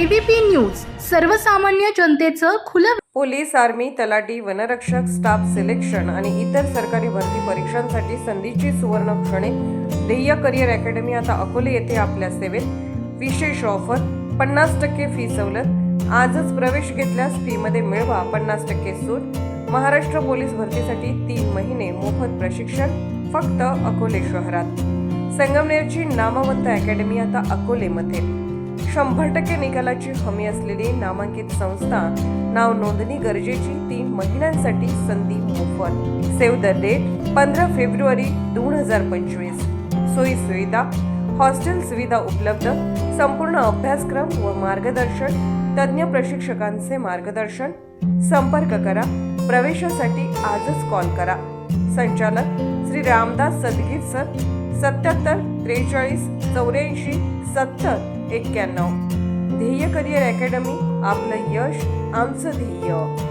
ABP news सर्वसामान्य जनतेचं खुलं पोलीस आर्मी तलाठी वनरक्षक स्टाफ सिलेक्शन आणि इतर सरकारी भरती परीक्षांसाठी संधीची सुवर्ण क्षणे. ध्येय करिअर अकॅडमी आता अकोले येथे आपल्या सेवेत. विशेष ऑफर पन्नास टक्के फी सवलत. आजच प्रवेश घेतल्यास फीमध्ये मिळवा पन्नास टक्के सूट. महाराष्ट्र पोलीस भरतीसाठी तीन महिने मोफत प्रशिक्षण फक्त अकोले शहरात. संगमनेरची नामवंत अकॅडमी आता अकोलेमध्ये. शंभर टक्के निकालाची हमी असलेली नामांकित संस्था नाव नोंदणी गरजेची तीन महिन्यांसाठी संधी मोफत. सेव्ह द डेट पंधरा फेब्रुवारी दोन हजार पंचवीस. सोयी सुविधा हॉस्टेल सुविधा उपलब्ध संपूर्ण अभ्यासक्रम व मार्गदर्शन तज्ज्ञ प्रशिक्षकांचे मार्गदर्शन. संपर्क करा प्रवेशासाठी आजच कॉल करा. संचालक श्री रामदास सदगीर सर. सत्याहत्तर त्रेचाळीस चौऱ्याऐंशी सत्तर एक्क्याण्णव. ध्येय करिअर अकॅडमी आपलं यश आमचं ध्येय.